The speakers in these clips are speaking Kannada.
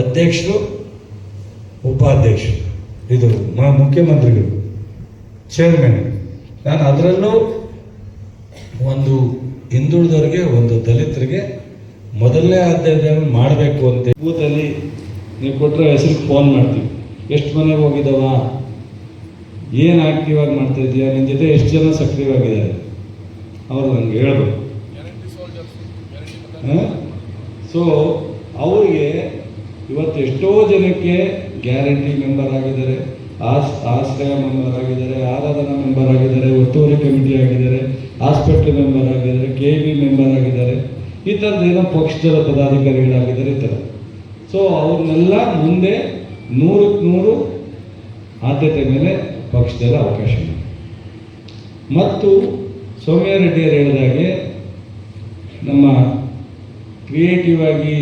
ಅಧ್ಯಕ್ಷರು ಉಪಾಧ್ಯಕ್ಷರು ಇದು ಮ ಮುಖ್ಯಮಂತ್ರಿಗಳು ಚೇರ್ಮನ್ ನಾನು ಅದರಲ್ಲೂ ಒಂದು ಹಿಂದುಳಿದವರಿಗೆ ಒಂದು ದಲಿತರಿಗೆ ಮೊದಲನೇ ಆದ್ಯತೆ ಮಾಡಬೇಕು ಅಂತ ಬೂತಲ್ಲಿ ನೀವು ಕೊಟ್ಟರೆ ಹೆಸರು ಫೋನ್ ಮಾಡ್ತೀವಿ. ಎಷ್ಟು ಮನೆಗೆ ಹೋಗಿದ್ದಾವ? ಏನು ಆ್ಯಕ್ಟಿವ್ ಆಗಿ ಮಾಡ್ತಾ ಇದೆಯಾ ನಿನ್ನ ಜೊತೆ ಎಷ್ಟು ಜನ ಸಕ್ರಿಯವಾಗಿದ್ದಾರೆ ಅವರು ನನಗೆ ಹೇಳ್ಬೇಕು. ಸೊ ಅವರಿಗೆ ಇವತ್ತು ಎಷ್ಟೋ ಜನಕ್ಕೆ ಗ್ಯಾರಂಟಿ ಮೆಂಬರ್ ಆಗಿದ್ದಾರೆ, ಆಸ್, ಆಶ್ರಯ ಮೆಂಬರ್ ಆಗಿದ್ದಾರೆ, ಆರಾಧನಾ ಮೆಂಬರ್ ಆಗಿದ್ದಾರೆ, ಒತ್ತುವರಿ ಕಮಿಟಿ ಆಗಿದ್ದಾರೆ, ಹಾಸ್ಪಿಟ್ಲ್ ಮೆಂಬರ್ ಆಗಿದ್ದಾರೆ ಕೆ ಬಿ ಮೆಂಬರ್ ಆಗಿದ್ದಾರೆ. ಈ ಥರದ್ದು ಏನೋ ಪಕ್ಷದ ಪದಾಧಿಕಾರಿಗಳಾಗಿದ್ದಾರೆ ಈ ಥರ. ಸೊ ಅವ್ರನ್ನೆಲ್ಲ ಮುಂದೆ ನೂರಕ್ಕೆ ನೂರು ಆದ್ಯತೆ ಮೇಲೆ ಪಕ್ಷದಲ್ಲಿ ಅವಕಾಶ ಮತ್ತು ಸೌಮ್ಯ ರೆಡ್ಡಿಯವರು ಹೇಳಿದಾಗೆ ನಮ್ಮ ಕ್ರಿಯೇಟಿವ್ ಆಗಿ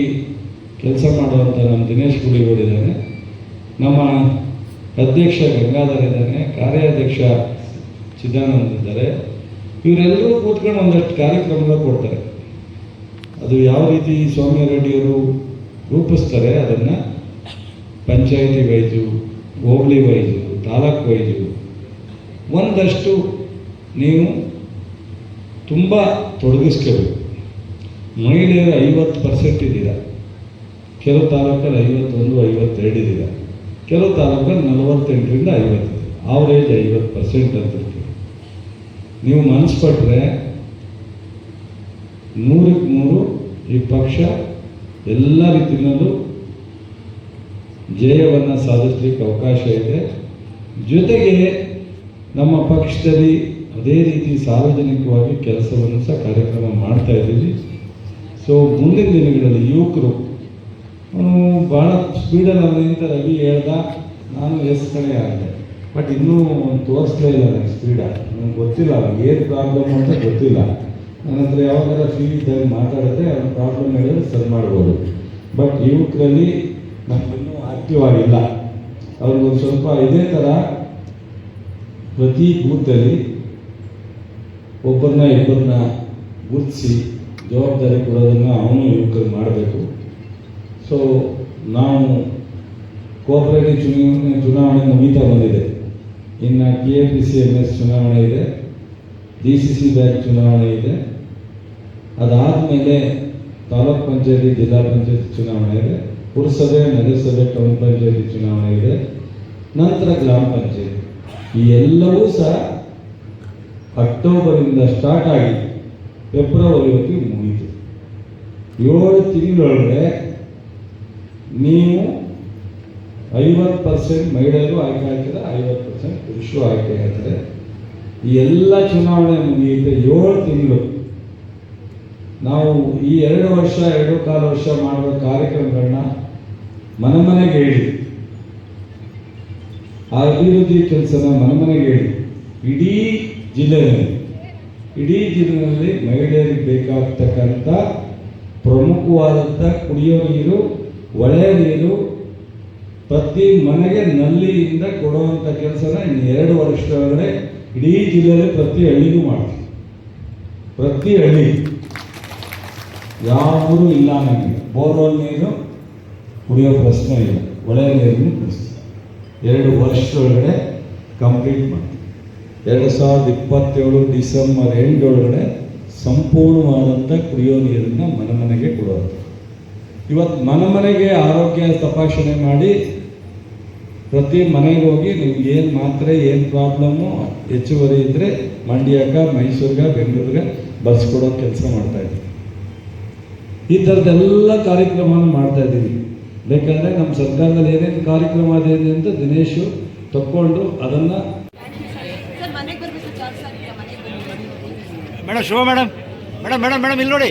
ಕೆಲಸ ಮಾಡುವಂಥ ನಮ್ಮ ದಿನೇಶ್ ಗುಡಿಗಳಿದ್ದಾನೆ ನಮ್ಮ ಅಧ್ಯಕ್ಷ ಗಂಗಾಧರ್ ಇದ್ದಾನೆ ಕಾರ್ಯಾಧ್ಯಕ್ಷ ಚಿದಾನಂದ್ ಇದ್ದಾರೆ. ಇವರೆಲ್ಲರೂ ಕೂತ್ಕೊಂಡು ಒಂದಷ್ಟು ಕಾರ್ಯಕ್ರಮಗಳು ಕೊಡ್ತಾರೆ. ಅದು ಯಾವ ರೀತಿ ಸ್ವಾಮಿ ರೆಡ್ಡಿಯವರು ರೂಪಿಸ್ತಾರೆ ಅದನ್ನು ಪಂಚಾಯಿತಿ ವೈಜು ಹೋಬಳಿ ವೈಜು ತಾಲೂಕು ವೈಜು ಒಂದಷ್ಟು ನೀವು ತುಂಬ ತೊಡಗಿಸ್ಕೋಬೇಕು. ಮಹಿಳೆಯರು ಐವತ್ತು ಪರ್ಸೆಂಟ್ ಇದ್ದೀರಾ? ಕೆಲವು ತಾಲೂಕಲ್ಲಿ ಐವತ್ತೊಂದು ಐವತ್ತೆರಡಿದೆ ಕೆಲವು ತಾಲೂಕಲ್ಲಿ ನಲವತ್ತೆಂಟರಿಂದ ಐವತ್ತಿದೆ ಆವ್ರೇಜ್ ಐವತ್ತು ಪರ್ಸೆಂಟ್ ಅಂತ ಇರ್ತೀವಿ. ನೀವು ಮನಸ್ಸು ಪಟ್ಟರೆ ನೂರಕ್ಕೆ ನೂರು ಈ ಪಕ್ಷ ಎಲ್ಲ ರೀತಿಯಲ್ಲೂ ಜಯವನ್ನು ಸಾಧಿಸಲಿಕ್ಕೆ ಅವಕಾಶ ಇದೆ. ಜೊತೆಗೆ ನಮ್ಮ ಪಕ್ಷದಲ್ಲಿ ಅದೇ ರೀತಿ ಸಾರ್ವಜನಿಕವಾಗಿ ಕೆಲಸವನ್ನು ಸಹ ಕಾರ್ಯಕ್ರಮ ಮಾಡ್ತಾ ಇದ್ದೀವಿ. ಸೊ ಮುಂದಿನ ದಿನಗಳಲ್ಲಿ ಯುವಕರು ಅವನು ಭಾಳ ಸ್ಪೀಡಲ್ಲಿ ಅವನಿಂದ ರವಿ ಹೇಳ್ದ, ನಾನು ಎಸ್ ಕಡೆ ಆಗಿದೆ. ಬಟ್ ಇನ್ನೂ ತೋರಿಸ್ಲೇ ಇಲ್ಲ ನನಗೆ ಸ್ಪೀಡ ನನಗೆ ಗೊತ್ತಿಲ್ಲ ಏನು ಪ್ರಾಬ್ಲಮ್ ಅಂತ ಗೊತ್ತಿಲ್ಲ. ನನ್ನ ಹತ್ರ ಯಾವಾಗಾರ ಫ್ರೀ ಇದ್ದಾಗ ಮಾತಾಡಿದ್ರೆ ಅವ್ನ ಪ್ರಾಬ್ಲಮ್ ಹೇಳಿದ್ರೆ ಸರಿ ಮಾಡ್ಬೋದು. ಬಟ್ ಯುವಕರಲ್ಲಿ ನಮ್ಗೆ ಇನ್ನೂ ಆಕ್ಟಿವ್ ಆಗಿಲ್ಲ ಅವ್ರಿಗೊಂದು ಸ್ವಲ್ಪ ಇದೇ ಥರ ಪ್ರತಿ ಬೂತಲ್ಲಿ ಒಬ್ಬರನ್ನ ಇಬ್ಬರನ್ನ ಗುರುತಿಸಿ ಜವಾಬ್ದಾರಿ ಕೊಡೋದನ್ನು ಅವನು ಯುವಕರು ಮಾಡಬೇಕು. ಸೊ ನಾವು ಕೋಪರೇಟಿವ್ ಚುನಾವಣೆ ಚುನಾವಣೆ ಮುಗಿತಾ ಬಂದಿದೆ. ಇನ್ನು K A P C M S ಚುನಾವಣೆ ಇದೆ. ಡಿ ಸಿ ಸಿ ಬ್ಯಾಂಕ್ ಚುನಾವಣೆ ಇದೆ. ಅದಾದಮೇಲೆ ತಾಲೂಕ್ ಪಂಚಾಯತಿ, ಜಿಲ್ಲಾ ಪಂಚಾಯತಿ ಚುನಾವಣೆ ಇದೆ. ಪುರಸಭೆ, ನಗರಸಭೆ, ಟೌನ್ ಪಂಚಾಯತಿ ಚುನಾವಣೆ ಇದೆ. ನಂತರ ಗ್ರಾಮ ಪಂಚಾಯತಿ. ಈ ಎಲ್ಲವೂ ಸಹ ಅಕ್ಟೋಬರಿಂದ ಸ್ಟಾರ್ಟ್ ಆಗಿ ಫೆಬ್ರವರಿವರೆಗೆ ಮುಗಿತು. ಏಳು ತಿಂಗಳೊಳಗೆ ನೀವು ಐವತ್ತು ಪರ್ಸೆಂಟ್ ಮಹಿಳೆಯರು ಆಯ್ಕೆ ಹಾಕಿದರೆ ಐವತ್ತು ಪರ್ಸೆಂಟ್ ಪುರುಷರು ಆಯ್ಕೆ ಆಗ್ತಾರೆ ಈ ಎಲ್ಲ ಚುನಾವಣೆ ಮುಗಿಯುತ್ತೆ ಏಳು ತಿಂಗಳು. ನಾವು ಈ ಎರಡು ವರ್ಷ, ಎರಡು ಕಾಲು ವರ್ಷ ಮಾಡುವ ಕಾರ್ಯಕ್ರಮಗಳನ್ನ ಮನೆ ಮನೆಗೆ ಹೇಳಿ. ಆ ಅಭಿವೃದ್ಧಿ ಕೆಲಸನ ಮನೆ ಮನೆಗೆ ಹೇಳಿ. ಇಡೀ ಜಿಲ್ಲೆಯಲ್ಲಿ ಇಡೀ ಜಿಲ್ಲೆಯಲ್ಲಿ ಮಹಿಳೆಯರಿಗೆ ಬೇಕಾಗ್ತಕ್ಕಂಥ ಪ್ರಮುಖವಾದಂಥ ಕುಡಿಯೋ ನೀರು ಒಳ್ಳೆಯ ನೀರು ಪ್ರತಿ ಮನೆಗೆ ನಲ್ಲಿಯಿಂದ ಕೊಡುವಂಥ ಕೆಲಸನ ಇನ್ನು ಎರಡು ವರ್ಷದೊಳಗಡೆ ಇಡೀ ಜಿಲ್ಲೆಯಲ್ಲಿ ಪ್ರತಿ ಹಳ್ಳಿಗೂ ಮಾಡ್ತೀವಿ. ಪ್ರತಿ ಹಳ್ಳಿ. ಯಾವುದೂ ಇಲ್ಲ ನನಗೆ ಬೋರ್ವೆಲ್ ನೀರು ಕುಡಿಯೋ ಪ್ರಶ್ನೆ ಇಲ್ಲ. ಒಳ್ಳೆಯ ನೀರಿನ ಪ್ರಶ್ನೆ ಎರಡು ವರ್ಷದೊಳಗಡೆ ಕಂಪ್ಲೀಟ್ ಮಾಡ್ತೀವಿ. ಎರಡು ಸಾವಿರದ ಇಪ್ಪತ್ತೇಳು ಡಿಸೆಂಬರ್ ಎಂಟೊಳಗಡೆ ಸಂಪೂರ್ಣವಾದಂಥ ಕುಡಿಯೋ ನೀರನ್ನು ಮನೆ ಮನೆಗೆ ಕೊಡೋದು ಇವತ್ತು ಮನೆ ಮನೆಗೆ ಆರೋಗ್ಯ ತಪಾಸಣೆ ಮಾಡಿ ಪ್ರತಿ ಮನೆಗೆ ಹೋಗಿ ನಿಮ್ಗೆ ಏನು ಮಾತ್ರೆ ಏನು ಪ್ರಾಬ್ಲಮ್ಮು ಹೆಚ್ಚುವರಿ ಇದ್ದರೆ ಮಂಡ್ಯಕ್ಕೆ ಮೈಸೂರಿಗೆ ಬೆಂಗಳೂರಿಗೆ ಬರ್ಸ್ಕೊಡೋ ಕೆಲಸ ಮಾಡ್ತಾ ಇದ್ದೀವಿ ಈ ಥರದ್ದೆಲ್ಲ ಕಾರ್ಯಕ್ರಮವನ್ನು ಮಾಡ್ತಾ ಇದ್ದೀವಿ. ಬೇಕಾದರೆ ನಮ್ಮ ಸರ್ಕಾರದಲ್ಲಿ ಏನೇನು ಕಾರ್ಯಕ್ರಮ ಇದೆ ಅಂತ ದಿನೇಶು ತಕ್ಕೊಂಡು ಅದನ್ನು ಸರ್ ಮನೆಗೆ ಬರ್ಬೇಕು ಚಾರ್ಜ್ ಮನೆಗೆ ಬರ್ಬೇಕು. Madam Shubha madam madam madam madam ಇಲ್ಲಿ ನೋಡಿ.